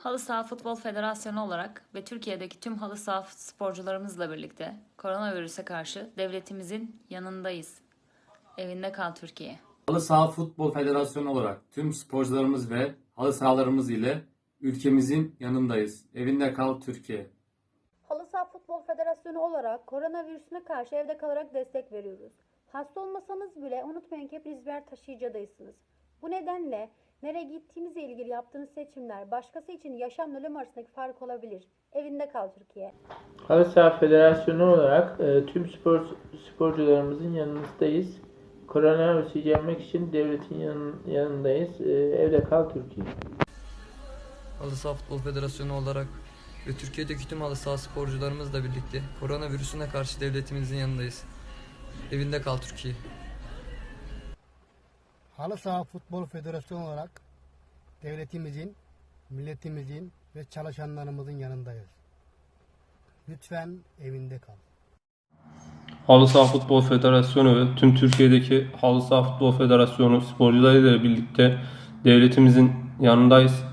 Halı Saha Futbol Federasyonu olarak ve Türkiye'deki tüm halı saha sporcularımızla birlikte koronavirüse karşı devletimizin yanındayız. Evinde kal Türkiye. Halı Saha Futbol Federasyonu olarak tüm sporcularımız ve halı sahalarımız ile ülkemizin yanındayız. Evinde kal Türkiye. Halı Saha Futbol Federasyonu olarak koronavirüsüne karşı evde kalarak destek veriyoruz. Hasta olmasanız bile unutmayın ki hepiniz birer taşıyıcı adayısınız. Bu nedenle nereye gittiğinizle ilgili yaptığınız seçimler başkası için yaşam ölüm arasındaki fark olabilir. Evinde kal Türkiye. Halı Saha Federasyonu olarak e, tüm spor sporcularımızın yanınızdayız. Koronavirüsü yenmek için devletin yanın- yanındayız. E, evde kal Türkiye. Halı Saha Futbol Federasyonu olarak ve Türkiye'deki tüm halı saha sporcularımızla birlikte koronavirüsüne karşı devletimizin yanındayız. Evinde kal Türkiye. Halı Saha Futbol Federasyonu olarak devletimizin, milletimizin ve çalışanlarımızın yanındayız. Lütfen evinde kal. Halı Saha Futbol Federasyonu ve tüm Türkiye'deki Halı Saha Futbol Federasyonu sporcularıyla birlikte devletimizin yanındayız.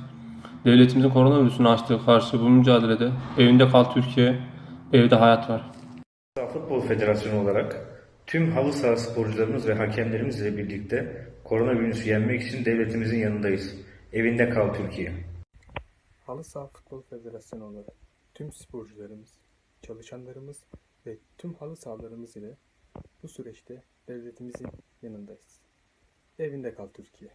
Devletimizin koronavirüsüne açtığı karşı bu mücadelede evinde kal Türkiye, evde hayat var. Halı Saha Futbol Federasyonu olarak tüm halı saha sporcularımız ve hakemlerimizle birlikte koronavirüsü yenmek için devletimizin yanındayız. Evinde kal Türkiye. Halı Saha Futbol Federasyonu olarak tüm sporcularımız, çalışanlarımız ve tüm halı sahalarımız ile bu süreçte devletimizin yanındayız. Evinde kal Türkiye.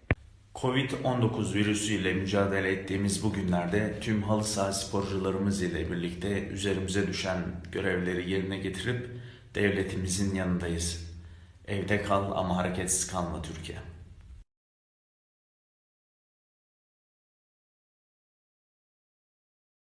Covid-19 virüsüyle mücadele ettiğimiz bu günlerde tüm halı saha sporcularımız ile birlikte üzerimize düşen görevleri yerine getirip devletimizin yanındayız. Evde kal ama hareketsiz kalma Türkiye.